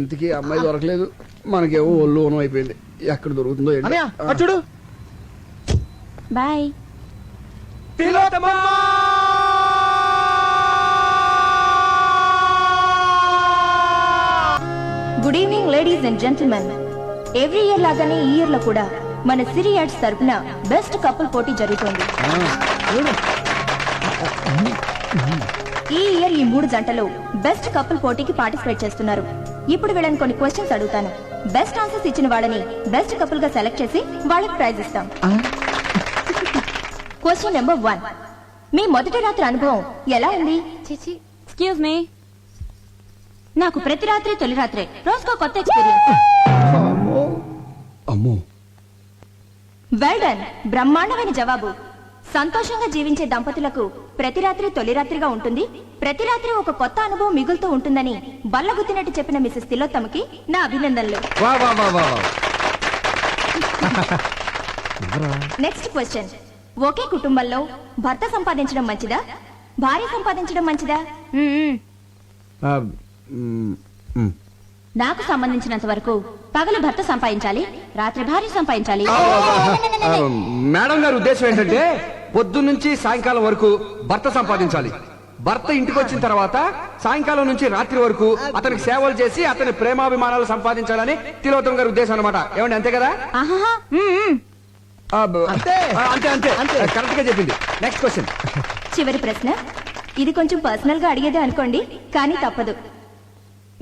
ఇంతకీ అమ్మాయి దొరకలేదు. మనకేమో ఒళ్ళు ఊనం అయిపోయింది. ఎక్కడ దొరుకుతుందో ఏంటో. అనయ్య అటు చూడు. Bye. Good evening ladies and gentlemen every year లాగానే ఈ ఇయర్లో కూడా మన సిరి యాడ్స్ తరపున బెస్ట్ కపుల్ పోటీ జరుగుతోంది. ఈ ఇయర్ ఈ మూడు జంటలు బెస్ట్ కపుల్ పోటీకి పార్టిసిపేట్ చేస్తున్నారు. ఇప్పుడు వీళ్ళని కొన్ని క్వశ్చన్స్ అడుగుతాను. బెస్ట్ ఆన్సర్స్ ఇచ్చిన వాళ్ళని బెస్ట్ కపుల్గా సెలెక్ట్ చేసి వాళ్ళకి ప్రైజ్ ఇస్తాం. క్వశ్చన్ నెంబర్ వన్ మీ మొదటి రాత్రి అనుభవం ఎలా ఉంది? చిచి ఎక్స్క్యూజ్ మీ నాకు ప్రతి రాత్రి తొలి రాత్రే. రోజుకో కొత్త ఎక్స్పీరియన్స్ అమ్మో. వెల్ డన్ బ్రహ్మాండమైన జవాబు. సంతోషంగా జీవించే దంపతులకు ప్రతి రాత్రి తొలి రాత్రిగా ఉంటుంది. ప్రతి రాత్రి ఒక కొత్త అనుభవం మిగులుతూ ఉంటుందని బల్లగుద్దినట్టు చెప్పిన మిసెస్ తిలోత్తమకి నా అభినందనలు. వా వా వా వా వా. Next question. ఒకే కుటుంబంలో భర్త సంపాదించడం మంచిదా? భార్య సంపాదించడం మంచిదా. నాకు సంబంధించినంత వరకు పగలు భర్త సంపాదించాలి రాత్రి భార్య సంపాదించాలి. మేడం గారి ఉద్దేశం ఏంటంటే పొద్దున్న నుంచి సాయంకాలం వరకు భర్త సంపాదించాలి. భర్త ఇంటికి వచ్చిన తర్వాత సాయంకాలం నుంచి రాత్రి వరకు అతనికి సేవలు చేసి అతని ప్రేమాభిమానాలు సంపాదించాలని తిలోత్తం గారి ఉద్దేశం అనమాట ఏమండి అంతే కదా? అంతే. అంతే అంతే. కరెక్ట్గా చెప్పింది. నెక్స్ట్ క్వశ్చన్ చివరి ప్రశ్న. ఇది కొంచెం పర్సనల్గా అడిగేదే అనుకోండి కానీ తప్పదు.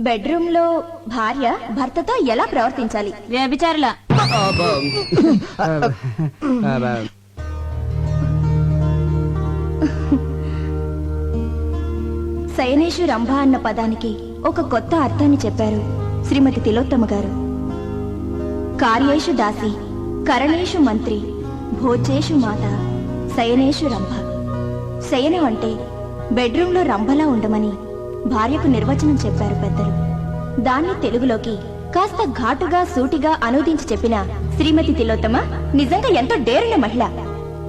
బెడ్రూమ్లో భార్య భర్తతో ఎలా ప్రవర్తించాలి? వ్యభిచారుల. శయనేషు రంభ అన్న పదానికి ఒక కొత్త అర్థాన్ని చెప్పారు శ్రీమతి తిలోత్తమ గారు. కార్యేషు దాసి కరణేషు మంత్రి భోజేషు మాత శయనేషు రంభ. శయనం అంటే బెడ్రూంలో రంభలా ఉండమని భార్యకు నిర్వచనం చెప్పారు పెద్దలు. దాన్ని తెలుగులోకి కాస్త ఘాటుగా సూటిగా అనువదించి చెప్పిన శ్రీమతి తిలోత్తమ నిజంగా ఎంతో డేరిన మహిళ.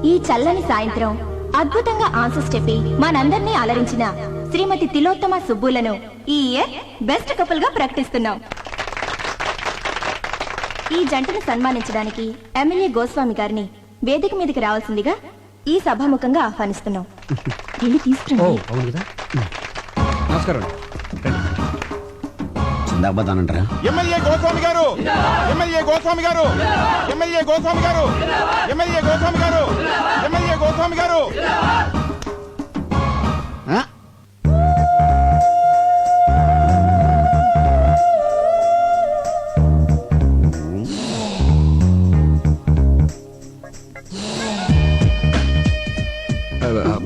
ఈ చల్లని సాయంత్రం అద్భుతంగా ఆన్సర్స్ చెప్పి మనందరినీ అలరించిన శ్రీమతి తిలోత్తమ సుబ్బులను ఈ ఇయర్ బెస్ట్ కపుల్గా ప్రకటిస్తున్నాం. ఈ జంటను సన్మానించడానికి ఎమ్మెల్యే గోస్వామి గారిని వేదిక మీదకి రావాల్సిందిగా ఈ సభాముఖంగా ఆహ్వానిస్తున్నాం. వెళ్ళి తీసుకురండి. అవును కదా? నమస్కారం చిందాబాద్ ఎమ్మెల్యే గోస్వామి గారు! ఎమ్మెల్యే గోస్వామి గారు! ఎమ్మెల్యే గోస్వామి గారు! ఎమ్మెల్యే గోస్వామి గారు! ఎమ్మెల్యే గోస్వామి గారు!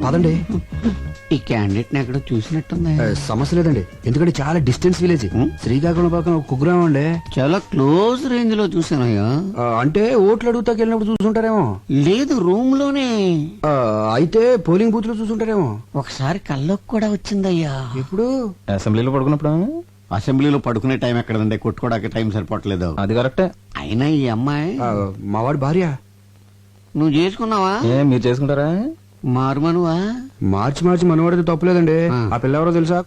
పదండి. ఈ క్యాండిడేట్ని ఎక్కడ చూసినట్టుంది. సమస్య లేదండి. ఎందుకంటే చాలా డిస్టెన్స్ విలేజ్. శ్రీకాకుళం పక్కన ఒక కుగ్రామం అండి. చాలా క్లోజ్ రేంజ్లో చూసానయ్యా అంటే ఓట్లు అడుగుతాకి వెళ్ళినప్పుడు చూసుంటారేమో. లేదు రూమ్లోనే ఆ, అయితే పోలింగ్ బూత్లో చూసుంటారేమో. ఒకసారి కల్లోకి కూడా వచ్చిందయ్యా. ఇప్పుడు అసెంబ్లీలో పడుకున్నప్పుడు? అసెంబ్లీలో పడుకునే టైం ఎక్కడండి కొట్టుకోవడానికి టైం సరిపోవట్లేదు. అది కరెక్టే. అయినా ఈ అమ్మాయి మావాడి భార్య. నువ్వు చేసుకున్నావా? ఏ మీరు చేసుకుంటారా? మారుమనువా మార్చి మార్చి మనవాడితే తప్పులేదండి. ఆ. పిల్ల ఎవరో తెలుసా?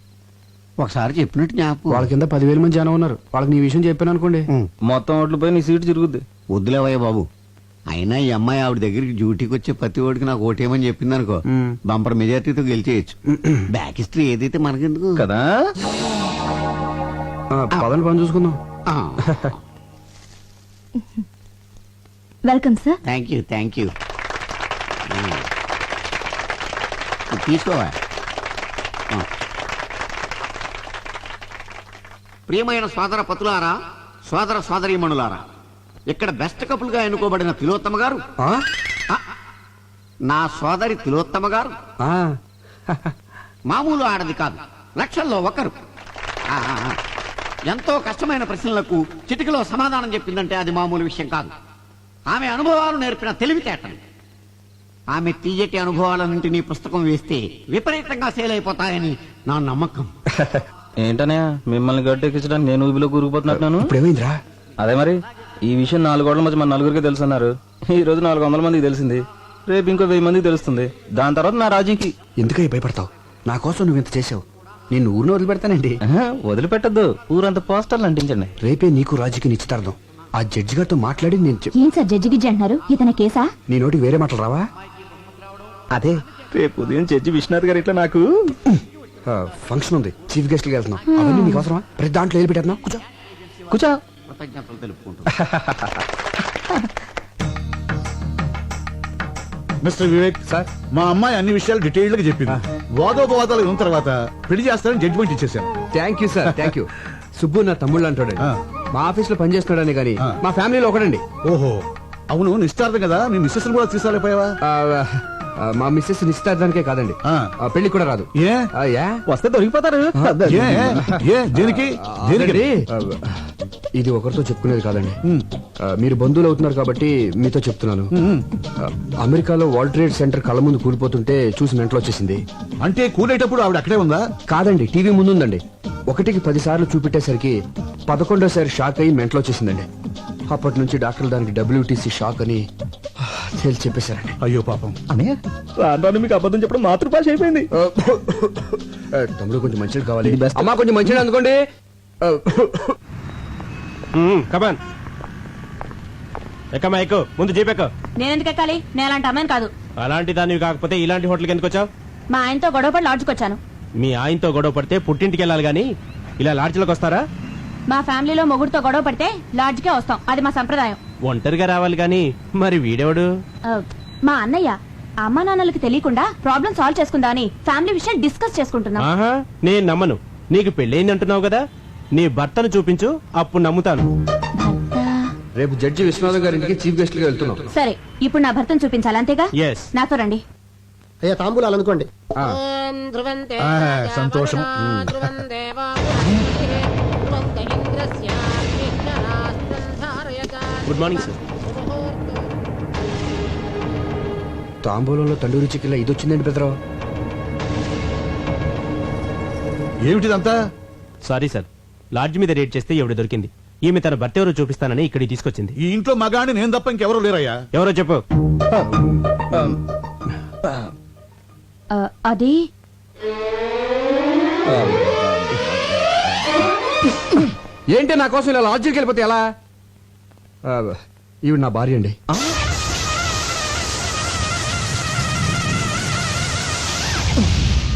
ఒకసారి చెప్పినట్టు జ్ఞాపకం. వాళ్ళ కింద పదివేల మంది జనం ఉన్నారు. వాళ్ళకి నీ విషయం చెప్పాను అనుకోండి. మొత్తం ఓట్లు పోయి నీ సీటు తిరుగుద్ది వద్దులేవయ్య బాబు. అయినా ఈ అమ్మాయి ఆవిడ దగ్గరికి డ్యూటీకి వచ్చే ప్రతి ఓడికి నాకు ఓటేమని చెప్పింది అనుకో. బంపర్ మెజార్టీతో గెలిచేయచ్చు. బ్యాక్ హిస్టరీ ఏదైతే మనకెందుకు? కదా? ఆ, పదండి పని చూసుకుందాం. Welcome sir thank you thank you తీసుకోవా. ప్రియమైన సోదర పతులారా సోదర సోదరీమణులారా ఇక్కడ బెస్ట్ కపుల్గా ఎన్నుకోబడిన తిలోత్తమ గారు. నా సోదరి తిలోత్తమ గారు. మామూలు ఆడది కాదు లక్షల్లో ఒకరు. ఎంతో కష్టమైన ప్రశ్నలకు చిటికలో సమాధానం చెప్పిందంటే అది మామూలు విషయం కాదు. ఆమె అనుభవాలు నేర్పిన తెలివితేటలు. ఆమె తీయటి అనుభవాలన్నింటినీ పుస్తకం వేస్తే విపరీతంగా సేల్ అయిపోతాయని నా నమ్మకం. ఏంటనే మిమ్మల్ని గట్టెక్కించడానికి నేను ఊబిలో కూరుకుపోతున్నట్టున్నాను? ఇప్పుడు ఏమైందిరా అదే మరి ఈ విషయం నాలుగు గోడల మధ్య మన నలుగురికి తెలుసున్నారు. ఈ రోజు నాలుగు వందల మందికి తెలిసింది. రేపు ఇంకో వెయ్యి మందికి తెలుస్తుంది. దాని తర్వాత నా రాజీకి. ఎందుకై భయపడతావు? నా కోసం నువ్వు ఇంత చేసావు నేను ఊరిని వదిలిపెడతానండి. వదిలిపెట్టద్దు. ఊరంతా పోస్టర్లు అంటించండి. రేపే నీకు రాజుకి నిశ్చితార్థం. ఆ జడ్జి గారితో మాట్లాడి నేను ఏం సార్ జడ్జి గిజ్జి అంటున్నారు? ఇతని కేసా? నీ నోటికి వేరే మాటలు రావా? అదే. రేపు ఉదయం జడ్జి విశ్వనాథ్ గారు ఇట్లా నాకు? ఫంక్షన్ ఉంది. చీఫ్ గెస్ట్కి వెళ్తున్నాం. అవన్నీ నీకు అవసరమా ప్రతి దాంట్లో వెళ్ళి పెట్టేస్తున్నాం? కూర్చో. కూర్చో. కృతజ్ఞతలు తెలుపుకుంటూ మిస్టర్ వివేక్ సార్. మా అమ్మాయి అన్ని విషయాలు డీటెయిల్డ్గా చెప్పింది వాదోపవాదాలు ఉన్న తర్వాత పెళ్ళి చేస్తారని జడ్జిమెంట్ ఇచ్చేసాను thank you sir thank you Subbu నా తమ్ముళ్ళు అంటాడండి. ఆ. మా ఆఫీస్లో పనిచేస్తున్నాడని కానీ. మా ఫ్యామిలీలో ఒకడండి. ఓహో. అవును నిశ్చార్థం కదా? మీ మిస్సెస్ కూడా ఆ, మా మిస్సెస్ నిశ్చితార్థానికే కాదండి. పెళ్ళి కూడా రాదు. ఏ? వస్తే దొరికిపోతారు. దేనికి? దేనికి? ఇది ఒకరితో చెప్పుకునేది కాదండి. మీరు బంధువులు అవుతున్నారు కాబట్టి మీతో చెప్తున్నాను. అమెరికాలో వరల్డ్ ట్రేడ్ సెంటర్ కళ్ళ ముందు కూలిపోతుంటే చూసి మెంటలు వచ్చేసింది. అంటే కూలేటప్పుడు ఆవిడ అక్కడే ఉందా? కాదండి టీవీ ముందు ఉందండి ఒకటికి పది సార్లు చూపెట్టేసరికి పదకొండోసారి షాక్ అయ్యి మెంటలు వచ్చేసిందండి. అప్పటి నుంచి డాక్టర్లు దానికి డబ్ల్యూటీసీ షాక్ అని తేల్చి చెప్పేశారండి. అయ్యో పాపం. అనే రాను మీకు అబద్ధం చెప్పడం మాతృభాష అయిపోయింది. ఆ, ఆ, తమ్ముడు కొంచెం మంచిది కావాలి. ఇది best. అమ్మా కొంచెం మంచిది అందుకోండి ఆ, కమాన్ ఎక్కమ్మా ఎక్కు ముందు జీపెక్కు నేనెందుకు ఎక్కాలి? నేను అలాంటి అమ్మాయిని కాదు. అలాంటి దానివి కాకపోతే ఇలాంటి హోటల్కి ఎందుకు వచ్చావు? మా ఆయనతో గొడవపడి లాడ్జ్కి వచ్చాను. మీ ఆయనతో గొడవ పడితే పుట్టింటికి వెళ్ళాలి గాని ఇలా లాడ్జ్లోకి వస్తారా? మా ఫ్యామిలీలో మొగుడుతో గొడవ పడితే లాడ్జ్కే వస్తాం. అది మా సంప్రదాయం. ఒంటరిగా రావాలి గాని మరి వీడెవడు? మా అన్నయ్య అమ్మా నాన్నలకు తెలియకుండా ప్రాబ్లం సాల్వ్ చేసుకుందా అని ఫ్యామిలీ విషయం డిస్కస్ చేసుకుంటున్నాం. ఆహా నేను నమ్మను. నీకు పెళ్ళయింది అంటున్నావు కదా? నీ భర్తను చూపించు అప్పుడు నమ్ముతాను. రేపు జడ్జి విశ్వనాథం గారి ఇంటికి చీఫ్ గెస్ట్గా వెళ్తున్నాం. సరే ఇప్పుడు నా భర్తను చూపించాలి అంతేగా? ఎస్ నాతో రండి. అయ్యా తాంబూలాలు అనుకోండి. ఆ, ఆ, సంతోషం. Good morning sir. తాంబూలంలో తండూరి చికెన్ ఇది వచ్చిందండి పెద్దరావు? ఏమిటిదంతా? Sorry sir. లాడ్జ్ మీద రేట్ చేస్తే ఎవడు దొరికింది. ఈమె తన భర్త ఎవరో చూపిస్తానని ఇక్కడికి తీసుకొచ్చింది. ఈ ఇంట్లో మగాని నేను తప్ప ఇంకెవరూ లేరయ్యా? ఎవరో చెప్పు. అది? ఏంటి నా కోసం ఇలా లాడ్జికి వెళ్ళిపోతే ఎలా? ఈవిడ నా భార్య అండి.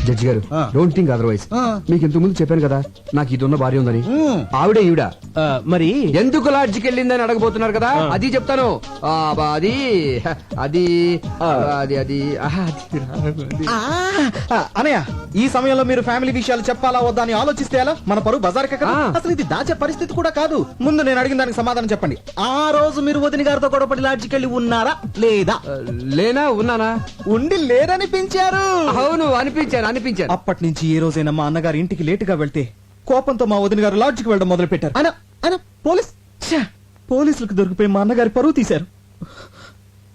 జడ్జి గారు. Don't think otherwise. మీకు ఇంతకు ముందు చెప్పాను కదా నాకు ఇది ఉన్న భార్య ఉందని. ఆవిడే ఈవిడ. మరి? ఎందుకు లాడ్జికి వెళ్ళిందని అడగబోతున్నారు కదా? అది చెప్తాను. అది అది అది అది. అనయ్య ఈ సమయంలో మీరు ఫ్యామిలీ విషయాలు చెప్పాలా వద్దా అని ఆలోచిస్తే ఎలా? మన పరువు బజార్ కదా. అసలు ఇది దాచే పరిస్థితి కూడా కాదు. ముందు నేను అడిగిన దానికి సమాధానం చెప్పండి. ఆ రోజు మీరు వదిన గారితో గొడవపడి లాడ్జికి వెళ్ళి ఉన్నారా? లేదా? లేనా? ఉన్నానా? ఉండి లేరనిపించారు అవును అనిపించాను అనిపించాను. అప్పటి నుంచి ఏ రోజైనా మా అన్నగారి ఇంటికి లేటుగా వెళ్తే కోపంతో మా వదిన గారు లాడ్జికి వెళ్ళడం మొదలు పెట్టారు అన అన పోలీస్! పోలీసులకు దొరికిపోయి మా అన్నగారి పరువు తీశారు.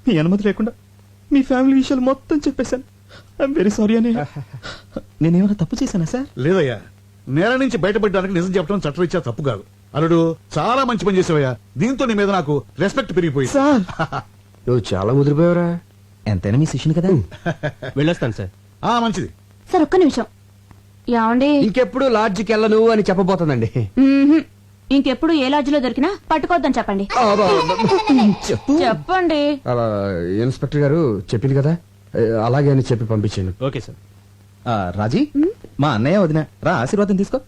మీ అనుమతి లేకుండా మీ ఫ్యామిలీ విషయాలు మొత్తం చెప్పేశాను. ఐఎమ్ వెరీ సారీ అని నేనేమైనా తప్పు చేశానా సార్? లేదయ్యా. నేల నుంచి బయటపడడానికి నిజం చెప్పడం చట్టరీత్యా తప్పు కాదు. అల్లుడు చాలా మంచి పని చేసావయ్యా. దీంతో నీ మీద నాకు రెస్పెక్ట్ పెరిగిపోయింది. సార్! నువ్వు చాలా ముదిరిపోయావురా. ఎంతైనా మీ శిష్యుని కదా? వెళ్ళొస్తాను సార్. ఆ మంచిది. సార్ ఒక్క నిమిషం. ఏమండి? ఇంకెప్పుడు లాడ్జికి వెళ్ళను అని చెప్పబోతుందండి. మ్మ్హ్మ్. ఇంకెప్పుడు ఏ లాడ్జ్లో దొరికినా పట్టుకోవద్దని చెప్పండి. చెప్పండి. ఆ, ఇన్స్పెక్టర్ గారు చెప్పింది కదా? అలాగే అని చెప్పి పంపించాను ఓకే సార్. ఆ, రాజీ? మా అన్నయ్య వదిన. రా ఆశీర్వాదం తీసుకో.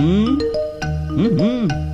మ్మ్. మ్మ్.